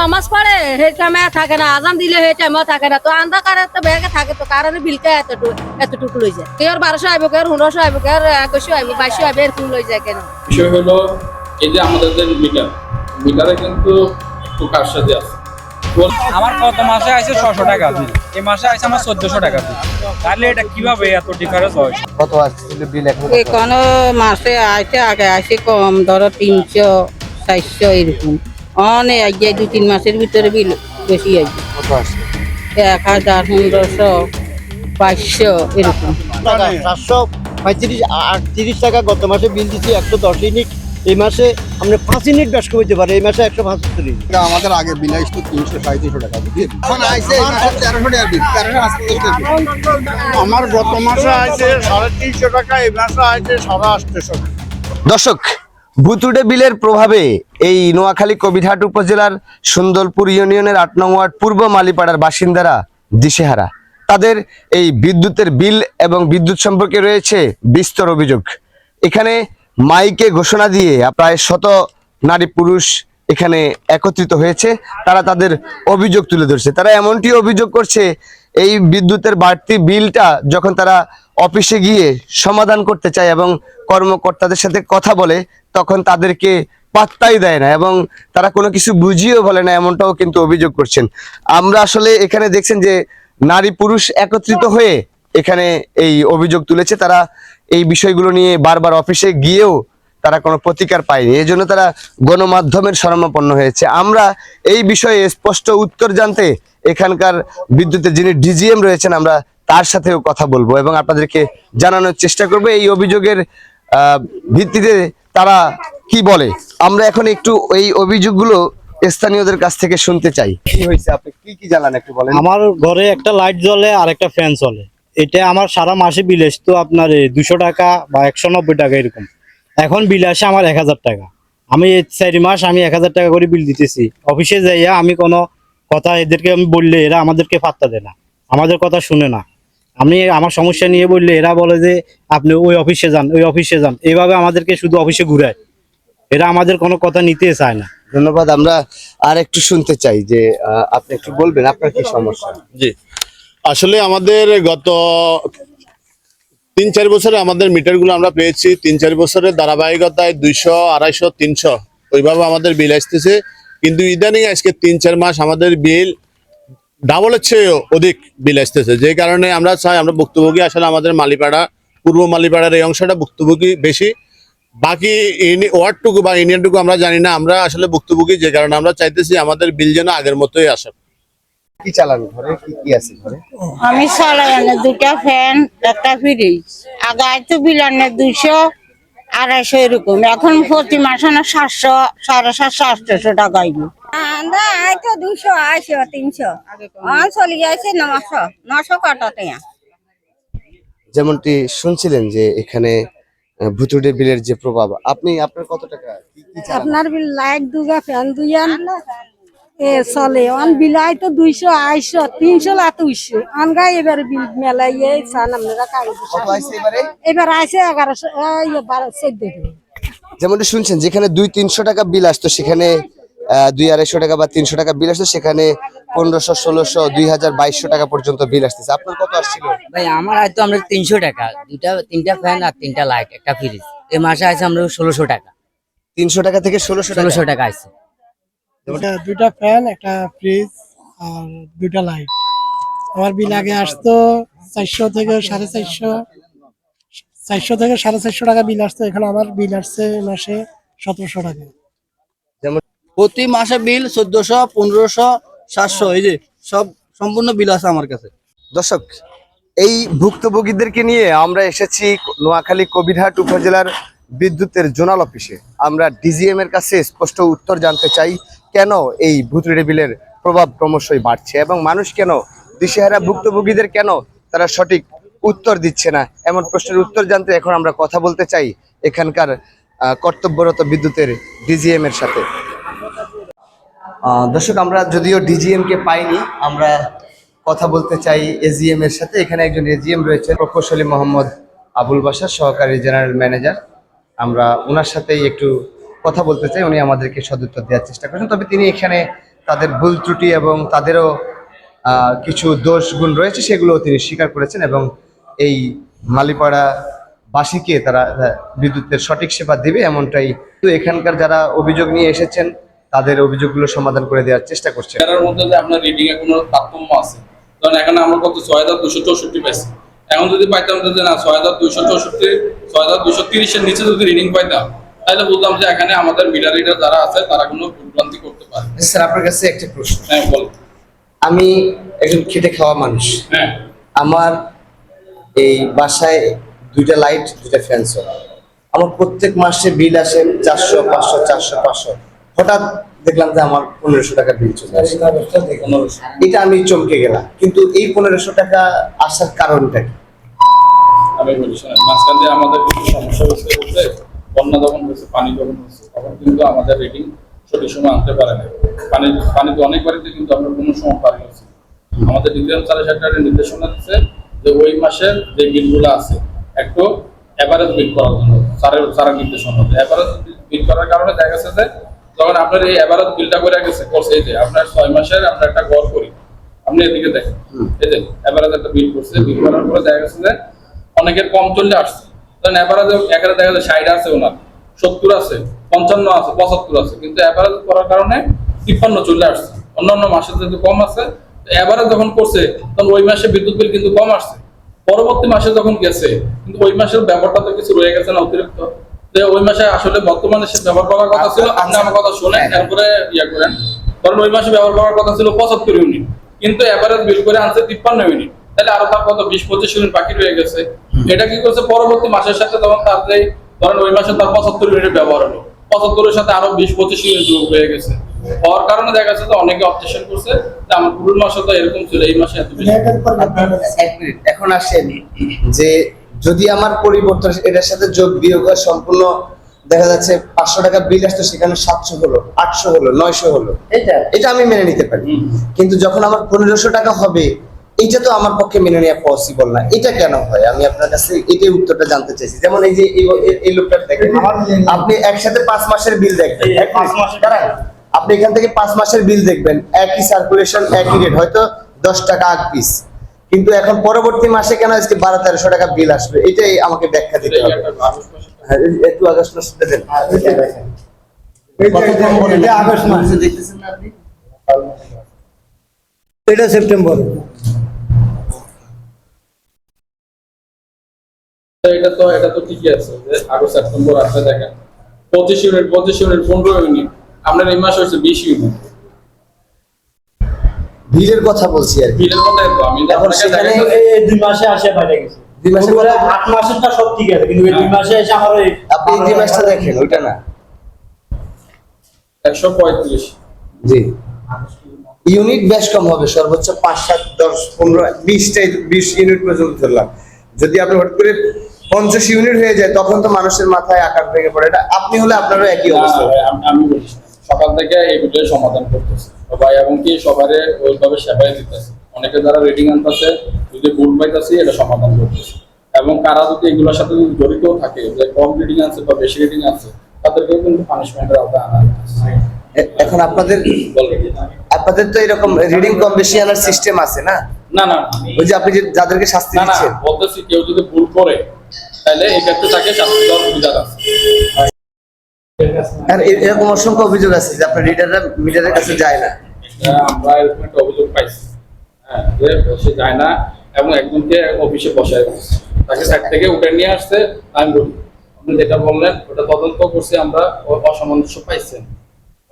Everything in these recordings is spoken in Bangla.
নামাজ পড়ে সেই টাইমে থাকে না আজান দিলে সেই টাইমে থাকে না। তো অন্ধকারে তো ব্যাগে থাকে তো কারণে বিলকে এতটুকু এতটুকু লই যায়। কেউ বারোশো আইব কেউ পনেরোশো আইব কেউ একুশশো আইব বাইশশো আইব এরকম লই যায় কেন? বিষয় হলো এই যে আমাদের যে মিটার মিটারে কিন্তু একটু কারসাজি আছে। আমার কত মাসে আছে ছশো টাকা বিল এই মাসে আছে আমার চোদ্দশো টাকা বিল তাহলে এটা কীভাবে এত ডিফারেন্স হয়? কত আসছিল বিল এখন এখানে মাসে আসে আগে আসে কম ধরো তিনশো চারশো এরকম। অনেক আগে দু তিন মাসের ভিতরে বিল বেশি আসবে এক হাজার পনেরোশো বাইশশো এরকম। টাকা সাতশো পঁয়ত্রিশ আটত্রিশ টাকা গত মাসে বিল দিচ্ছি একশো দশ ইউনিট। এই মাসে আমরা পাঁচ ইউনিট ব্যাস করতে পারি এই মাসে একশো পঁচাত্তর আমাদের আগে বিল আসতো তিনশো সাড়ে তিনশো টাকা এখন তেরোশো টাকা বিল তেরোশো টাকা। আমার গত মাসে আছে সাড়ে তিনশো টাকা এই মাসে আছে সাড়ে আটশো দর্শক ভুতুড়ে বিলের প্রভাবে এই নোয়াখালী কবিরহাট উপজেলার সুন্দরপুর ইউনিয়নের আট নং ওয়ার্ড পূর্ব মালিপাড়ার বাসিন্দারা দিশেহারা। তাদের এই বিদ্যুতের বিল এবং বিদ্যুৎ সম্পর্কে রয়েছে বিস্তর অভিযোগ। এখানে মাইকে ঘোষণা দিয়ে প্রায় শত নারী পুরুষ এখানে একত্রিত হয়েছে। তারা তাদের অভিযোগ তুলে ধরছে। তারা এমনটি অভিযোগ করছে, এই বিদ্যুতের বাড়তি বিলটা যখন তারা অফিসে গিয়ে সমাধান করতে চায় এবং কর্মকর্তাদের সাথে কথা বলে তখন তাদেরকে পাত্তাই দেয় না এবং তারা কোনো কিছু বুঝিয়েও বলে না, এমনটাও কিন্তু অভিযোগ করছেন। আমরা আসলে এখানে দেখছেন যে নারী পুরুষ একত্রিত হয়ে এখানে এই অভিযোগ তুলেছে। তারা এই বিষয়গুলো নিয়ে বারবার অফিসে গিয়েও তারা কোনো প্রতিকার পায়নি। এই জন্য তারা গণমাধ্যমের শরণাপন্ন হয়েছে। আমরা এই বিষয়ে স্পষ্ট উত্তর জানতে এখানকার বিদ্যুতের যিনি ডিজিএম রয়েছেন, আমরা তার সাথেও কথা বলব এবং আপনাদেরকে জানানোর চেষ্টা করব। এই অভিযোগের ভিত্তিতে তারা কি বলে? আমরা এখন একটু এই অভিযোগগুলো স্থানীয়দের কাছ থেকে শুনতে চাই। কি হয়েছে? আপনি কি কি জানান একটু বলেন। আমার ঘরে একটা লাইট জ্বলে আর একটা ফ্যান চলে। এটা আমার সারা মাসে বিল আসতো আপনার দুশো টাকা বা একশো নব্বই টাকা এরকম। এখন বিল আসে আমার এক হাজার টাকা। আমি চারি মাস আমি এক হাজার টাকা করে বিল দিতেছি। অফিসে যাইয়া আমি কোনো কথা এদেরকে আমি বললে এরা আমাদেরকে পাত্তা দেয় না। আমাদের কথা শুনে না। আমি আমার সমস্যা নিয়ে বললে এরা বলে যে আপনি ওই অফিসে যান ওই অফিসে যান। এইভাবে আমাদেরকে শুধু অফিসে ঘুরায়। এরা আমাদের কোনো কথা নিতে চায় না। ধন্যবাদ। আমরা আর একটু শুনতে চাই যে আহ, আপনি একটু বলবেন আপনার কি সমস্যা? জি। আসলে আমাদের গত তিন চার বছরে আমাদের মিটারগুলো আমরা পেয়েছি। তিন চার বছরের ধারাবাহিকতায় দুইশো আড়াইশো তিনশো। ওইভাবে আমাদের বিল আসতেছে। কিন্তু ইদানিং আজকে তিন চার মাস আমাদের বিল ডাবলের চেয়ে অধিক বিল আসতেছে। যে কারণে আমরা চাই আমরা ভুক্তভোগী আসলে আমাদের মালিপাড়া পূর্ব মালিপাড়ার এই অংশটা ভুক্তভোগী বেশি। বাকি ইউনি- ওয়ার্ডটুকু বা ইউনিয়নটুকু আমরা জানি না আমরা আসলে ভুক্তভোগী যে কারণে আমরা চাইতেছি আমাদের বিল যেন আগের মতোই আসে। কি চালান ঘরে? কি কি আছে ঘরে? আমি চালাই আনে দুটা ফ্যান একটা ফ্রিজ। আগে তো বিল আনে দুইশো আড়াইশো এরকম। এখন প্রতি মাসে না সাতশো সাড়ে সাতশো আটশো টাকা দুশো আইশো তিনশো। চলে যাচ্ছে নশো নশো কাটাতে যেমনটি শুনছিলেন যে এখানে ভুতুড়ে বিলের যে প্রভাব আপনি আপনার কত টাকা? কি কি চালান? আপনার বিল লাইট দুগা ফ্যান দুইয়ান এ চলে। অন বিলাই তো দুইশো আড়াইশো তিনশো লা দুইশো। আনগা এবার বিল মেলাই এই চান আপনারা কাগজ এবারে? এবার আছে এগারোশো বারো চোদ্দ। যেমনটি শুনছেন যেখানে দুই তিনশো টাকা বিল আসতো সেখানে দুই আড়াইশো টাকা বা তিনশো টাকা বিল আসতো সেখানে পনেরোশো ষোলোশো দুই হাজার বাইশশো টাকা পর্যন্ত বিল আসতেছে। আপনার কত আসছিল? ভাই আমার হয়তো আমরা তিনশো টাকা। দুইটা তিনটা ফ্যান আর তিনটা লাইট একটা ফ্রিজ এই মাসে আছে আমরা ষোলোশো টাকা। তিনশো টাকা থেকে ষোলোশো টাকা? ষোলোশো টাকা আছে দুটা ফ্যান একটা ফ্রিজ আর দুটা লাইট আমার বিল আগে আসতো চারশো থেকে সাড়ে চারশো। চারশো থেকে সাড়ে চারশো টাকা বিল আসতো। এখানে আমার বিল আসছে মাসে সতেরোশো টাকা। প্রতি মাসে বিল চোদ্দশো, পনেরোশো, সাতশো, এই যে সব সম্পূর্ণ বিল আছে আমার কাছে। দর্শক, এই ভুক্তভোগীদেরকে নিয়ে আমরা এসেছি নোয়াখালী কবিরহাট উপজেলার বিদ্যুতের জোনাল অফিসে। আমরা ডিজিএম এর কাছে স্পষ্ট উত্তর জানতে চাই, কেন এই ভুতুড়ে বিলের প্রভাব ক্রমশই বাড়ছে এবং মানুষ কেন দিশেহারা ভুক্তভোগীদের কেন তারা সঠিক উত্তর দিচ্ছে না? এমন প্রশ্নের উত্তর জানতে এখন আমরা কথা বলতে চাই এখানকার কর্তব্যরত বিদ্যুতের ডিজিএম এর সাথে। দর্শক, আমরা যদিও ডিজিএম কে পাইনি, আমরা কথা বলতে চাই এজিএম এর সাথে। এখানে একজন এজিএম রয়েছে প্রকৌশলী মোহাম্মদ আবুল বাসার সহকারী জেনারেল ম্যানেজার। আমরা ওনার সাথেই একটু কথা বলতে চাই, উনি আমাদেরকে সদুত্তর দেওয়ার চেষ্টা করছেন। তবে তিনি এখানে তাদের ভুল ত্রুটি এবং তাদেরও কিছু দোষ গুণ রয়েছে সেগুলো তিনি স্বীকার করেছেন এবং এই মালিপাড়া বাসীকে তারা বিদ্যুতের সঠিক সেবা দিবে এমনটাই। তো এখানকার যারা অভিযোগ নিয়ে এসেছেন তাদের অভিযোগগুলো সমাধান করে দেওয়ার চেষ্টা করছে। এটার মধ্যে যে আপনার রিডিং এ কোনো তারতম্য আছে। কারণ এখানে আমরা কত ছয় হাজার দুশো চৌষট্টি পাইছি এখন যদি পাইতাম যে না ছয় হাজার দুশো চৌষট্টি ছয় হাজার দুশো তিরিশের নিচে যদি রিডিং পাইতাম তাহলে বলতাম যে এখানে আমাদের মিটার রিডার যারা আছে তারা কোনো ভুলভ্রান্তি করতে পারে স্যার আপনার কাছে একটা প্রশ্ন। হ্যাঁ বল আমি একজন খেটে খাওয়া মানুষ। হ্যাঁ। আমার এই বাসায় দুইটা লাইট দুইটা ফ্যান চলে আমার প্রত্যেক মাসে বিল আসে চারশো পাঁচশো চারশো পাঁচশো। হঠাৎ দেখলাম যে আমার পনেরোশো টাকা বিল চলে আসে। এটা আমি চমকে গেলাম। কিন্তু এই পনেরোশো টাকা আসার কারণটা কি? মাঝখান দিয়ে আমাদের কিছু সমস্যা হচ্ছে বলতে বন্যা যখন হয়েছে পানি যখন তখন কিন্তু আমাদের রিডিং সঠিক সময় আনতে পারে না। পানি তো অনেক বাড়িতে কিন্তু আমরা কোনো সময় পারি হচ্ছে আমাদের একটা নির্দেশনা দিচ্ছে যে ওই মাসের যে বিলগুলো আছে, একটু অ্যাভারেজ বিল করার জন্য। স্যারের স্যারের নির্দেশনা অ্যাভারেজ বিল করার কারণে দেখা গেছে যে যখন আপনার এই অ্যাভারেজ বিলটা করে গেছে করছে এই যে আপনার ছয় মাসের আমরা একটা গড় করি। আপনি এদিকে দেখেন। এই যে অ্যাভারেজ একটা বিল করছে বিল করার পরে দেখা গেছে যে অনেকের কম চলে আসছে। তখন অ্যাভারেজ এখানে দেখা যায় ষাট আছে ওনার সত্তর আছে পঞ্চান্ন আছে পঁচাত্তর আছে কিন্তু অ্যাভারেজ করার কারণে তিপ্পান্ন চলে আসছে। অন্যান্য মাসে যেহেতু কম আছে অ্যাভারেজ যখন করছে তখন ওই মাসে বিদ্যুৎ বিল কিন্তু কম আসছে। পরবর্তী মাসে যখন গেছে কিন্তু ওই মাসের ব্যাপারটা তো কিছু রয়ে গেছে না অতিরিক্ত? ওই মাসে আসলে বর্তমানে সে ব্যবহার করার কথা ছিল আপনি আমার কথা শুনেন তারপরে ইয়ে করেন। কারণ ওই মাসে ব্যবহার করার কথা ছিল পঁচাত্তর ইউনিট কিন্তু এভারেজ বিল করে আনছে তিপ্পান্ন ইউনিট তাহলে আরও তার কত বিশ পঁচিশ ইউনিট বাকি রয়ে গেছে। এটা কি করছে? পরবর্তী মাসের সাথে তখন তার যে ধরেন ওই মাসে তার পঁচাত্তর ইউনিট ব্যবহার হলো। পঁচাত্তরের সাথে আরও বিশ পঁচিশ ইউনিট যোগ হয়ে গেছে। হওয়ার কারণে দেখা যাচ্ছে তো অনেকে অবজেকশন করছে যে আমার পুরুল মাসে তো এরকম ছিল এই মাসে এত বেশি। এখন আসেন যে যদি আমার পরিবর্তন এটার সাথে যোগ বিয়োগ হয় সম্পূর্ণ দেখা যাচ্ছে পাঁচশো টাকা বিল আসতো সেখানে সাতশো হলো আটশো হলো নয়শো হলো। এটা? এটা আমি মেনে নিতে পারি। কিন্তু যখন আমার পনেরোশো টাকা হবে এটা তো আমার পক্ষে মেনে নেওয়া পসিবল না। এটা কেন হয়? আমি আপনার কাছে এটাই উত্তরটা জানতে চাইছি। যেমন এই যে এই- লোকটা দেখেন আপনি একসাথে পাঁচ মাসের বিল দেখবেন। পাঁচ মাসের-। আপনি এখান থেকে পাঁচ মাসের বিল দেখবেন। একই সার্কুলেশন একই রেট হয়তো দশ টাকা আগ পিস কিন্তু এখন পরবর্তী মাসে কেন আজকে বারো তেরোশো টাকা বিল আসবে? এটাই আমাকে ব্যাখ্যা দিতে হবে। একটা হ্যাঁ, একটু আগস্ট মাসে। দেন আপনি? এটা সেপ্টেম্বর। এটা তো এটা তো ঠিকই আছে যে আগস্ট সেপ্টেম্বর আসলে দেখেন। পঁচিশ ইউনিট পঁচিশ ইউনিট পনেরো ইউনিট। আপনার এই মাস হচ্ছে বিশ ইউনিট। বিলের কথা বলছি আর তো আমি এখন সেখানে দুই মাসে আসে বাইরে গেছে দুই মাসে? আট মাসেরটা সব ঠিক আছে কিন্তু এই দুই মাসে এসে আমার ওই আপনি যে মাসটা দেখেন ওইটা না। একশো পঁয়ত্রিশ। জি। ইউনিট বেশ কম হবে সর্বোচ্চ পাঁচ সাত দশ পনেরো বিশটাই বিশ ইউনিট পর্যন্ত ধরলাম। যদি আপনি হঠাৎ করে পঞ্চাশ ইউনিট হয়ে যায় তখন তো মানুষের মাথায় আকার ভেঙে পড়ে। এটা আপনি হলে আপনারও একই অবস্থা। আমি- আমি সকাল থেকে এই বিষয়ে সমাধান করতেছে। সবাই এবং কি সবারে ওইভাবে সেবাই দিতেছে। অনেকে যারা রেটিং আনতেছে যদি ভুল পাইতেছে এটা সমাধান করতেছে। এবং কারা যদি এগুলোর সাথে যদি জড়িত থাকে যে কম রেটিং আছে বা বেশি রেটিং আছে তাদেরকেও কিন্তু পানিশমেন্টের আওতায় আনা এখন আপনাদের আপনাদের তো এরকম রিডিং কম বেশি আনার সিস্টেম আছে না? না না ওই যে আপনি যে যাদেরকে শাস্তি দিচ্ছেন। বলতেছি কেউ যদি ভুল করে তাহলে এই ক্ষেত্রে তাকে শাস্তি দেওয়ার সুবিধা আছে। এরকম অসংখ্য অভিযোগ আছে যে আপনার রিডাররা মিটারের কাছে যায় না। আমরা এরকম একটা অভিযোগ পাইছি। হ্যাঁ যে সে যায় না এবং একজনকে অফিসে বসায়। তাকে সাইড থেকে উঠে নিয়ে আসছে আমি বলি আপনি যেটা বললেন ওটা তদন্ত করছি আমরা অসামঞ্জস্য পাইছেন।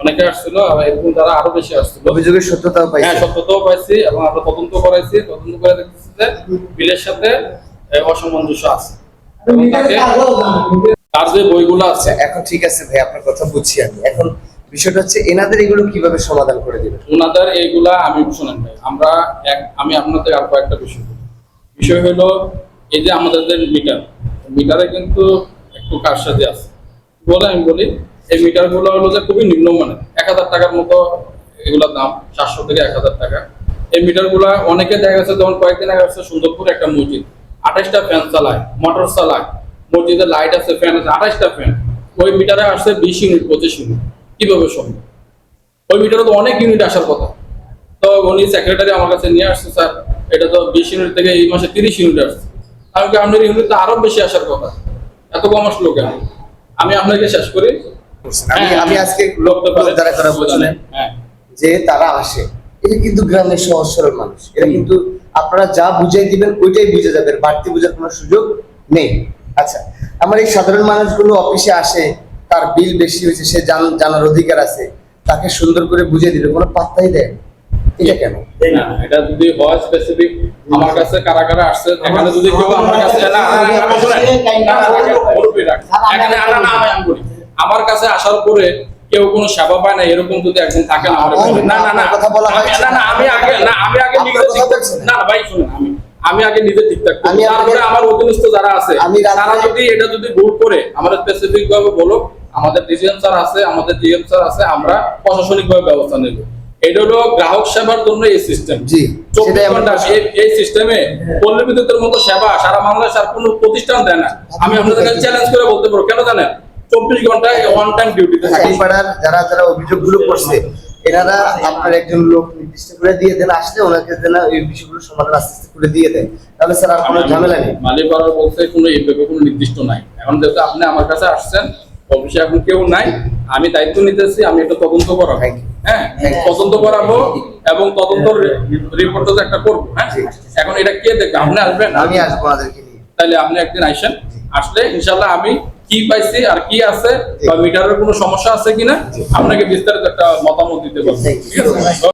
অনেকে আসছিল এরকম যারা আরও বেশি আসছিল। অভিযোগের সত্যতাও হ্যাঁ সত্যতাও পাইছি এবং আমরা তদন্ত করাইছি। তদন্ত করে দেখতেছি যে বিলের সাথে অসামঞ্জস্য আছে। এবং তাকে তার যে বইগুলো আছে এখন ঠিক আছে ভাই আপনার কথা বুঝছি আমি। এখন বিষয়টা হচ্ছে এনাদের এগুলো কীভাবে সমাধান করে দিবেন? ওনাদের এইগুলা আমি শুনেন ভাই, আমরা এক, আমি আপনাদের আর কয়েকটা বিষয় বিষয় হলো এই যে আমাদের যে মিটার, মিটারে কিন্তু একটু কারসাজি আছে। বলে আমি বলি, এই মিটারগুলো হলো যে খুবই নিম্নমানের এক হাজার টাকার মতো এগুলোর দাম সাতশো থেকে এক হাজার টাকা। এই মিটারগুলা অনেকে দেখা গেছে, যেমন কয়েকদিন আগে আসছে সুন্দরপুর একটা মসজিদ আঠাশটা ফ্যান চালায়, মোটর চালায়, মসজিদে লাইট আছে, ফ্যান আছে আঠাশটা ফ্যান। ওই মিটারে আসছে বিশ ইউনিট, পঁচিশ ইউনিট। কীভাবে সম্ভব? ওই মিটারে তো অনেক ইউনিট আসার কথা। তো উনি সেক্রেটারি আমার কাছে নিয়ে আসছে স্যার এটা তো বিশ ইউনিট থেকে এই মাসে তিরিশ ইউনিট আসছে। আমি আপনার ইউনিট তো আরও বেশি আসার কথা। এত কম আসলো কেন? আমি আপনাকে শেষ করি। আমি আমি আজকে লোক যারা যারা বলছিলেন হ্যাঁ। যে তারা আসে। এটা কিন্তু গ্রামের সহজ সরল মানুষ। এরা কিন্তু আপনারা যা বুঝাই দিবেন ওইটাই বুঝে যাবে। বাড়তি বোঝার কোনো সুযোগ নেই। আচ্ছা আমার এই সাধারণ মানুষগুলো অফিসে আসে তার বিল বেশি হয়েছে সে জানার অধিকার আছে তাকে সুন্দর করে বুঝিয়ে দিলে কোনো পাত্তাই দেয় এটা কেন এটা যদি হয় স্পেসিফিক আমার কাছে কারা কারা আসছে এখানে যদি কেউ আমার। এখানে না, আমি আমি বলি। আমার কাছে আসার পরে কেউ কোনো সেবা পায় না এরকম যদি একজন থাকে না না না না কথা বলা আমি- না না আমি আগে না আমি। না ভাই শুনুন আমি আমি আগে নিজে ঠিকঠাক করি। তারপরে আমার অধীনস্থ যারা আছে তারা যদি এটা যদি ভুল করে আমরা স্পেসিফিক ভাবে বলো আমাদের ডিসিএম স্যার আছে আমাদের ডিএম স্যার আছে আমরা প্রশাসনিক ভাবে ব্যবস্থা নেব। এটা হলো গ্রাহক সেবার জন্য এই সিস্টেম জি এই- সিস্টেমে পল্লী বিদ্যুতের মতো সেবা সারা বাংলাদেশ আর কোনো প্রতিষ্ঠান দেয় না। আমি আপনাদের কাছে চ্যালেঞ্জ করে বলতে পারব কেন জানেন? চব্বিশ ঘন্টায় ওয়ান টাইম ডিউটিতে থাকি। পাড়ার যারা যারা অভিযোগগুলো করছে এনারা আপনার একজন লোক নির্দিষ্ট করে দিয়ে দেন আসলে ওনাকে দেন এই বিষয়গুলো সমাধান আস্তে আস্তে করে দিয়ে দেন। তাহলে স্যার আর কোনো ঝামেলা নেই। মালিক বলতে কোনো এই ব্যাপারে কোনো নির্দিষ্ট নাই। এখন যেহেতু আপনি আমার কাছে আসছেন অফিসে এখন কেউ নাই। আমি দায়িত্ব নিতেছি আমি এটা তদন্ত করাবো। হ্যাঁ তদন্ত করাবো এবং তদন্ত রিপোর্ট তো একটা করব হ্যাঁ? এখন এটা কে দেখবে? আপনি আসবেন? আমি আসব তাহলে আপনি একদিন আইসেন। আসলে ইনশাল্লাহ আমি কি পাইছি আর কি আছে বা মিটারের কোনো সমস্যা আছে কিনা আপনাকে বিস্তারিত একটা মতামত দিতে পারব